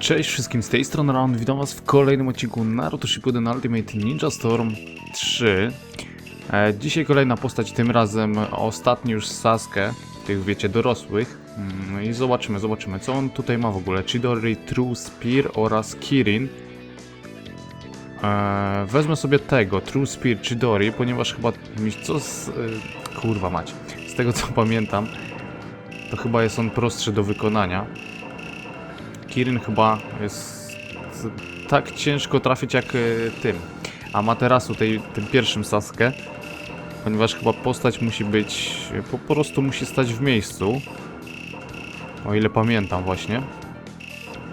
Cześć wszystkim, z tej strony Round, witam was w kolejnym odcinku Naruto Shippuden Ultimate Ninja Storm 3 e, Dzisiaj kolejna postać, tym razem ostatni już Sasuke, tych wiecie, dorosłych. Mm, I zobaczymy, zobaczymy, co on tutaj ma w ogóle. Chidori, True Spear oraz Kirin. E, Wezmę sobie tego, True Spear Chidori, ponieważ chyba, mi co z... E, kurwa mać, z tego co pamiętam To chyba jest on prostszy do wykonania Kirin chyba jest tak ciężko trafić jak e, tym. Amaterasu, tej, tym pierwszym Sasuke Ponieważ chyba postać musi być, po prostu musi stać w miejscu. O ile pamiętam właśnie.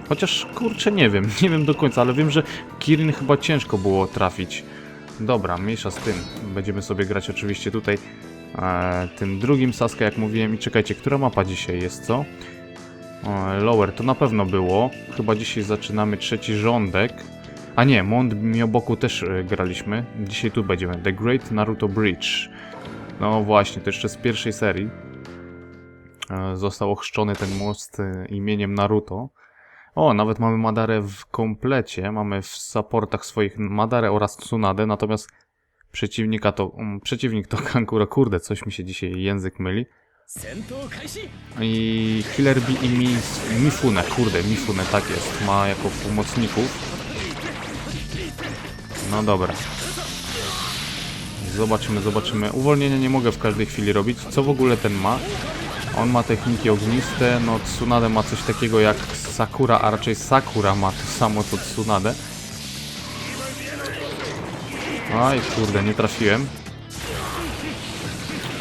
Chociaż kurczę nie wiem, nie wiem do końca, ale wiem, że Kirin chyba ciężko było trafić. Dobra, mniejsza z tym. Będziemy sobie grać oczywiście tutaj e, tym drugim Sasuke jak mówiłem. I czekajcie, która mapa dzisiaj jest, co? Lower to na pewno było. Chyba dzisiaj zaczynamy trzeci rządek. A nie, Mont Mioboku też y, graliśmy. Dzisiaj tu będziemy. The Great Naruto Bridge. No właśnie, to jeszcze z pierwszej serii. E, Został ochrzczony ten most y, imieniem Naruto. O, nawet mamy Madarę w komplecie. Mamy w supportach swoich Madarę oraz Tsunade, natomiast przeciwnika to... Um, przeciwnik to Kankura. Kurde, coś mi się dzisiaj język myli. I Killer Bee i Mi, Mifune, kurde, Mifune, tak jest, ma jako pomocników. No dobra. Zobaczymy, zobaczymy. Uwolnienie nie mogę w każdej chwili robić. Co w ogóle ten ma? On ma techniki ogniste, no Tsunade ma coś takiego jak Sakura, a raczej Sakura ma to samo co Tsunade. Aj, kurde, nie trafiłem.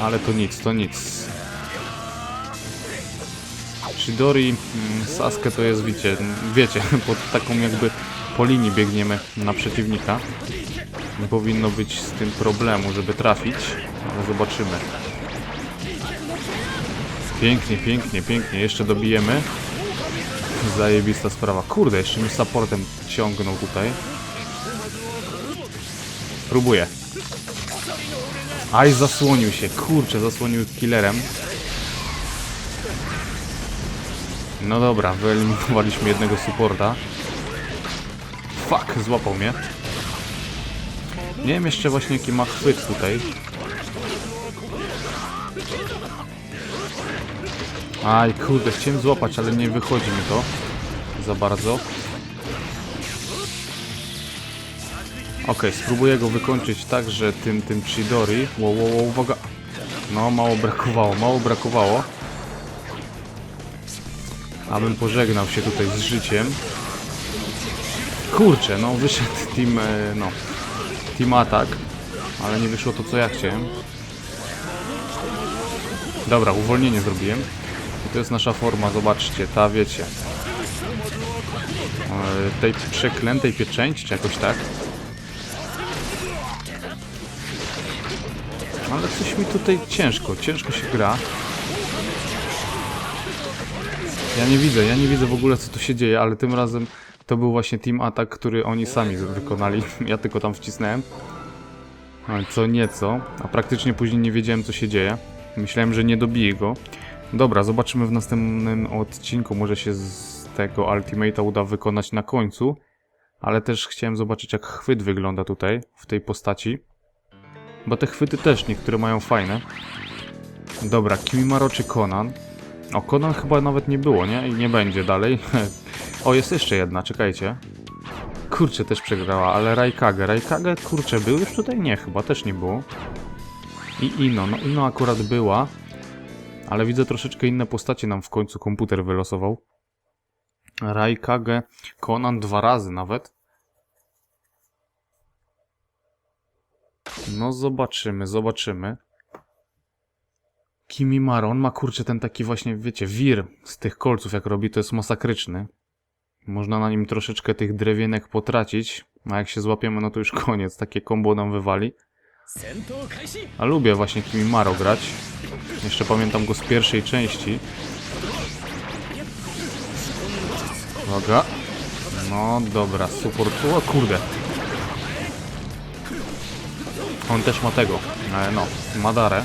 Ale to nic, to nic. Chidori, mm, Sasuke to jest, wiecie, wiecie, pod taką jakby po linii biegniemy na przeciwnika. Nie powinno być z tym problemu, żeby trafić, ale zobaczymy. Pięknie, pięknie, pięknie, jeszcze dobijemy. Zajebista sprawa. Kurde, jeszcze mi supportem ciągnął tutaj. Próbuję. Aj, zasłonił się, kurczę, zasłonił killerem. No dobra, wyeliminowaliśmy jednego supporta. Fuck, złapał mnie. Nie wiem jeszcze właśnie jaki ma chwyt tutaj. Aj, kurde, chciałem złapać, ale nie wychodzi mi to za bardzo. Okej, spróbuję go wykończyć tak, że tym, tym Chidori... Wow, wow, wow, uwaga. No, mało brakowało, mało brakowało. Abym pożegnał się tutaj z życiem. Kurczę, no wyszedł team, e, no, team atak, ale nie wyszło to co ja chciałem. Dobra, uwolnienie zrobiłem. I to jest nasza forma, zobaczcie, ta wiecie. E, tej przeklętej pieczęci, czy jakoś tak. Ale coś mi tutaj ciężko, ciężko się gra. Ja nie widzę, ja nie widzę w ogóle co tu się dzieje, ale tym razem to był właśnie team atak, który oni sami wykonali. Ja tylko tam wcisnąłem. Ale Co nieco, a praktycznie później nie wiedziałem co się dzieje. Myślałem, że nie dobiję go. Dobra, zobaczymy w następnym odcinku. Może się z tego Ultimate'a uda wykonać na końcu. Ale też chciałem zobaczyć jak chwyt wygląda tutaj, w tej postaci. Bo te chwyty też niektóre mają fajne. Dobra, Kimimaro czy Conan? O, Conan chyba nawet nie było, nie? I nie będzie dalej. o, jest jeszcze jedna, czekajcie. Kurczę, też przegrała, ale Raikage. Raikage, kurczę, był już tutaj? Nie, chyba też nie było. I Ino, no Ino akurat była. Ale widzę troszeczkę inne postacie nam w końcu komputer wylosował. Raikage, Conan dwa razy nawet. No zobaczymy, zobaczymy. Kimimaro, on ma kurczę ten taki właśnie, wiecie, wir z tych kolców jak robi, to jest masakryczny. Można na nim troszeczkę tych drewienek potracić, a jak się złapiemy, no to już koniec, takie kombo nam wywali. A lubię właśnie Kimimaro grać. Jeszcze pamiętam go z pierwszej części. Uwaga. No dobra, supportu. O kurde. On też ma tego. E, no, ma darę.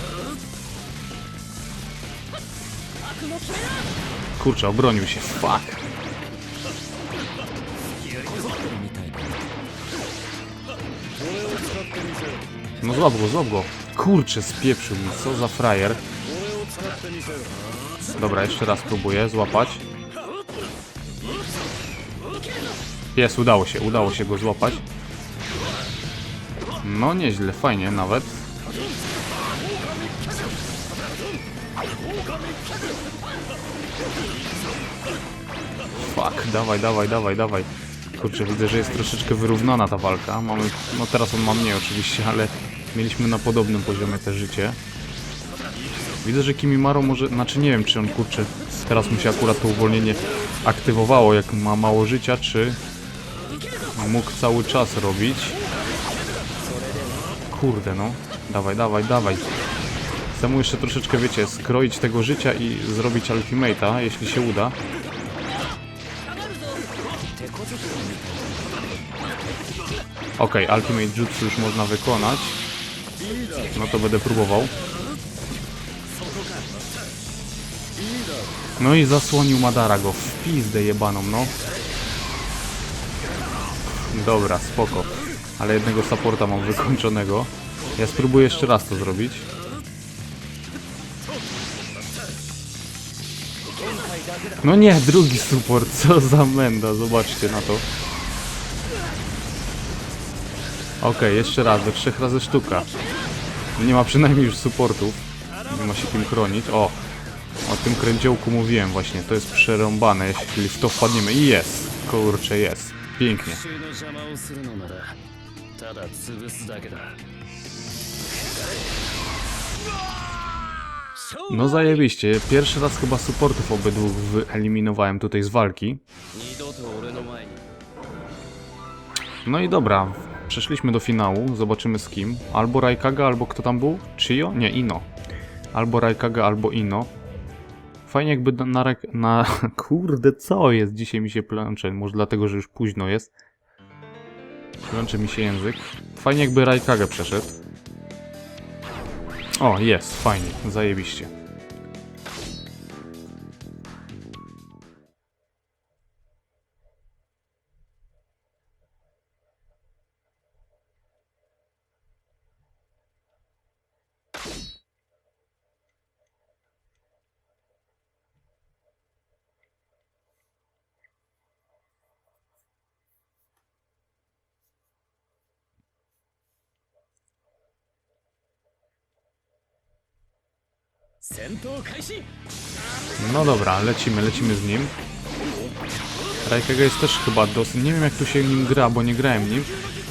Kurczę, obronił się. Fuck. No złap go, złap go. Kurczę, spieprzył mi. Co za frajer. Dobra, jeszcze raz próbuję złapać. Jest, udało się, udało się go złapać. No nieźle, fajnie nawet. Fuck, dawaj, dawaj, dawaj, dawaj. Kurczę, widzę, że jest troszeczkę wyrównana ta walka. Mamy, no teraz on ma mniej oczywiście, ale mieliśmy na podobnym poziomie te życie. Widzę, że Kimimaro może, znaczy nie wiem, czy on kurczę, teraz mu się akurat to uwolnienie aktywowało, jak ma mało życia, czy mógł cały czas robić. Kurde no, dawaj, dawaj, dawaj. Chcę mu jeszcze troszeczkę, wiecie, skroić tego życia i zrobić ultimate'a, jeśli się uda. Okej, Ultimate Jutsu już można wykonać. No to będę próbował. No i zasłonił Madara go w pizdę jebaną, no. Dobra, spoko. Ale jednego supporta mam wykończonego. Ja spróbuję jeszcze raz to zrobić. No nie, drugi support, co za menda, zobaczcie na to. Okej, jeszcze raz, do trzech razy sztuka. Nie ma przynajmniej już supportów. Nie ma się kim chronić. O! O tym kręciołku mówiłem właśnie, to jest przerąbane, jeśli w to wpadniemy. I jest! Kurczę, jest. Pięknie. No zajebiście, pierwszy raz chyba supportów obydwu wyeliminowałem tutaj z walki. No i dobra, przeszliśmy do finału, zobaczymy z kim. Albo Raikaga, albo kto tam był? Chio? Nie, Ino. Albo Raikaga, albo Ino. Fajnie jakby na... na, na kurde, co jest? Dzisiaj mi się plącze, może dlatego, że już późno jest. Plączy mi się język. Fajnie jakby Raikaga przeszedł. O, jest, fajnie, zajebiście. No dobra, lecimy, lecimy z nim. Raikage jest też chyba dosyć... Nie wiem jak tu się nim gra, bo nie grałem nim,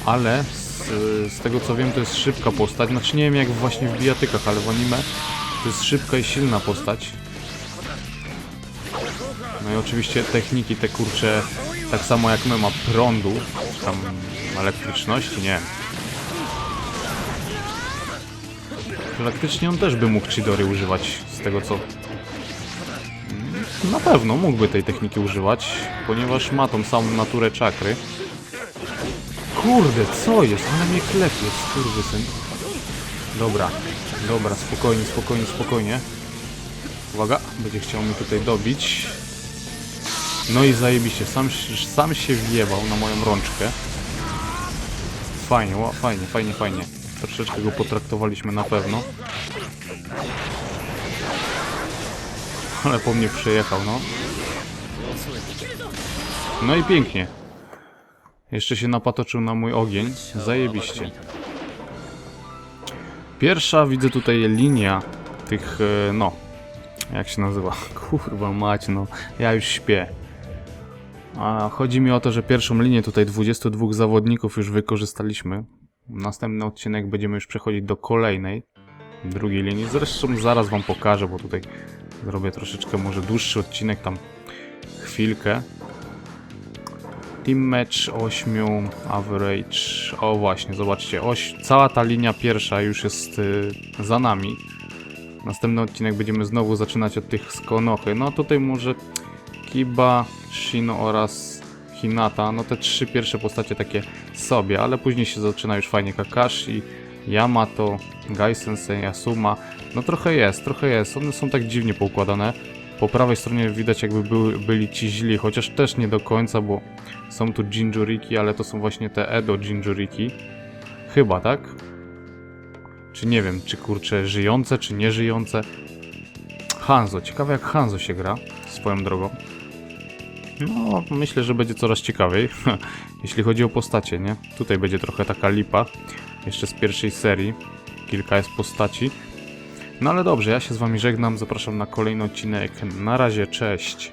ale z, z tego co wiem to jest szybka postać. Znaczy nie wiem jak właśnie w bijatykach, ale w anime to jest szybka i silna postać. No i oczywiście techniki te kurcze, tak samo jak my ma prądu, czy tam elektryczności, nie Praktycznie on też by mógł Chidory używać z tego co na pewno mógłby tej techniki używać, ponieważ ma tą samą naturę czakry. Kurde, co jest? Ale mnie klepie, skurwysyn. Dobra, dobra, spokojnie, spokojnie, spokojnie. Uwaga, będzie chciał mi tutaj dobić. No i zajebiście, sam, sam się wjebał na moją rączkę. Fajnie, ła- fajnie, fajnie, fajnie. Troszeczkę go potraktowaliśmy na pewno. Ale po mnie przejechał, no. No i pięknie. Jeszcze się napatoczył na mój ogień. Zajebiście. Pierwsza, widzę tutaj linia tych, e, no... Jak się nazywa? Kurwa mać, no. Ja już śpię. A chodzi mi o to, że pierwszą linię tutaj 22 zawodników już wykorzystaliśmy. Następny odcinek będziemy już przechodzić do kolejnej, drugiej linii. Zresztą zaraz wam pokażę, bo tutaj Zrobię troszeczkę może dłuższy odcinek, tam chwilkę. Team match 8, average. O właśnie, zobaczcie, oś, cała ta linia pierwsza już jest y, za nami. Następny odcinek będziemy znowu zaczynać od tych z Konochy. No tutaj może Kiba, Shino oraz Hinata. No te trzy pierwsze postacie takie sobie, ale później się zaczyna już fajnie Kakashi, Yamato, Gai Sensei, Asuma. No trochę jest, trochę jest. One są tak dziwnie poukładane. Po prawej stronie widać jakby były, byli ci źli, chociaż też nie do końca, bo są tu Jinjuriki, ale to są właśnie te Edo Jinjuriki. Chyba, tak? czy nie wiem, czy kurczę żyjące, czy nieżyjące. Hanzo, ciekawe jak Hanzo się gra, swoją drogą. No, myślę, że będzie coraz ciekawiej, jeśli chodzi o postacie, nie? Tutaj będzie trochę taka lipa, jeszcze z pierwszej serii, kilka jest postaci. No ale dobrze, ja się z wami żegnam, zapraszam na kolejny odcinek. Na razie, cześć.